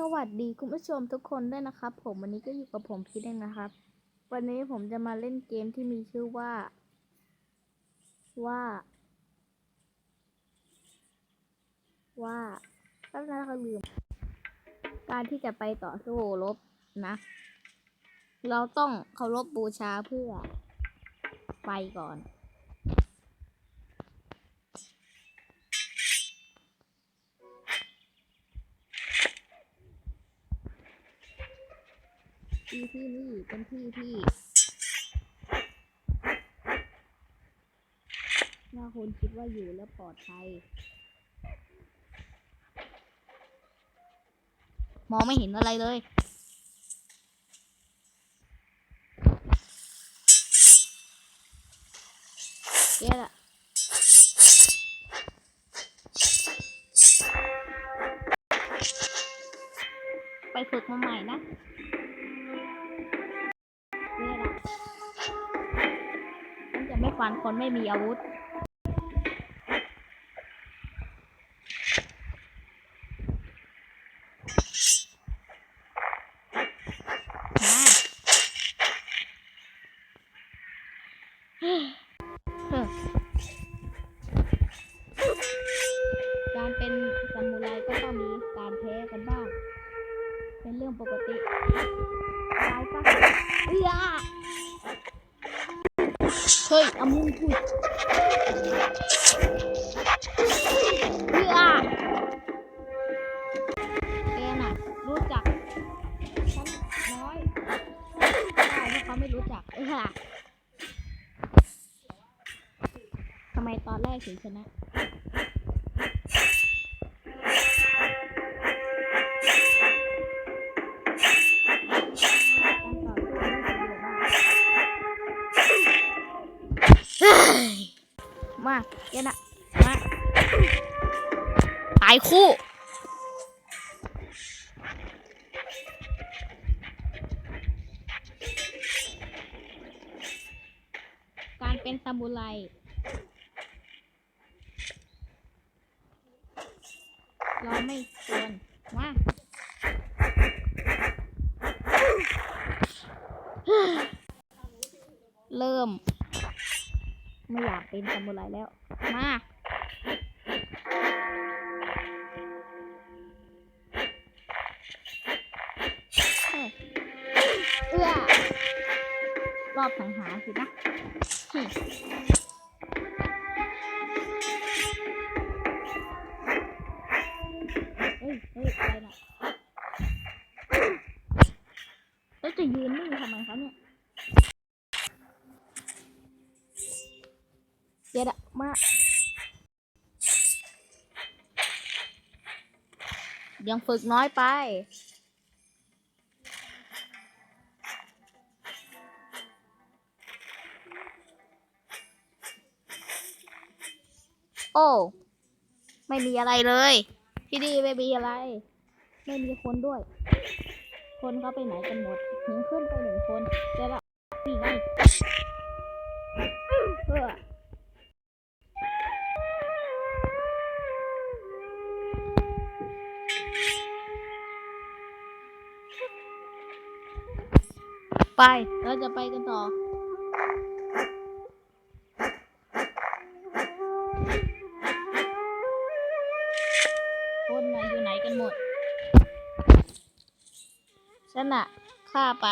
สวัสดีคุณผู้ชมทุกคนด้วยนะครับ ผมวันนี้ก็อยู่กับผมพีทเองนะครับ วันนี้ผมจะมาเล่นเกมที่มีชื่อว่า ว่า ว่าตั้งแต่เขาลืม การที่จะไปต่อสู้รบนะ เราต้องเคารพบูชาเพื่อไปก่อน ที่ที่นี่เป็นที่ที่น่าคนคิดว่าอยู่แล้วปลอดภัย มองไม่เห็นอะไรเลยแย่ละไปฝึกมาใหม่นะ นี่นะฉันจะไม่ฟันคนไม่มีอาวุธ มา เป็นเรื่องปกติตายปะเอื้อเฮ้ยอามึงพูดเอื้อแกน่ะรู้จักฉันน้อยได้เพราเขาไม่รู้จักเอื้อทำไมตอนแรกถึงชนะ มาเย็นอะมาตายคู่ การเป็นซามูไรเราไม่ควรมาเริ่ม ไม่อยากเป็นซามูไรแล้ว มา เอื้อรอบสังหารสินะเฮ้ยเฮ้ยอะไรน่ะแล้วจะยืนนิ่งทำไมครับเนี่ย ยังฝึกน้อยไป โอ้ ไม่มีอะไรเลย ที่นี่ไม่มีอะไร ไม่มีคนด้วย คนเขาไปไหนกันหมดถึงขึ้นไปหนึ่งคนเดี๋ยวละนี่ไงเพื่อ ไป เราจะไปกันต่อ คนไหนอยู่ไหนกันหมด ฉันอะฆ่าไป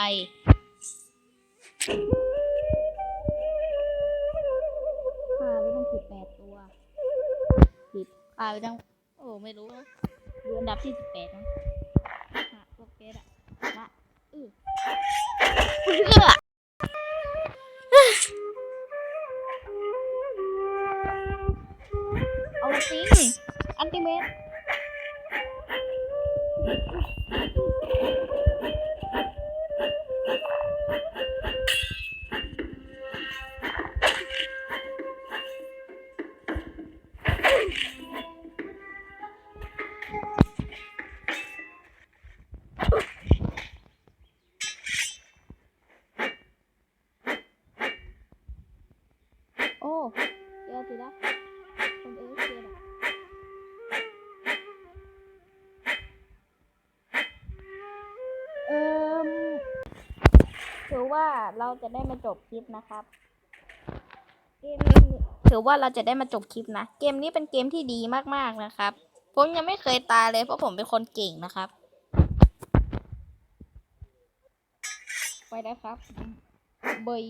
ฆ่าไปตั้งสิบแปดตัวสิบฆ่าไปตั้ง โอ้ ไม่รู้นะอยู่อันดับที่สิบแปดนะ เพื่อเ Geldi la. Und er ist da. ถือว่าเราจะได้มาจบคลิปนะครับ เกมนี้ถือว่าเราจะได้มาจบคลิปนะ เกมนี้เป็นเกมที่ดีมากๆนะครับ ผมยังไม่เคยตายเลยเพราะผมเป็นคนเก่งนะครับ ไปได้ครับเบย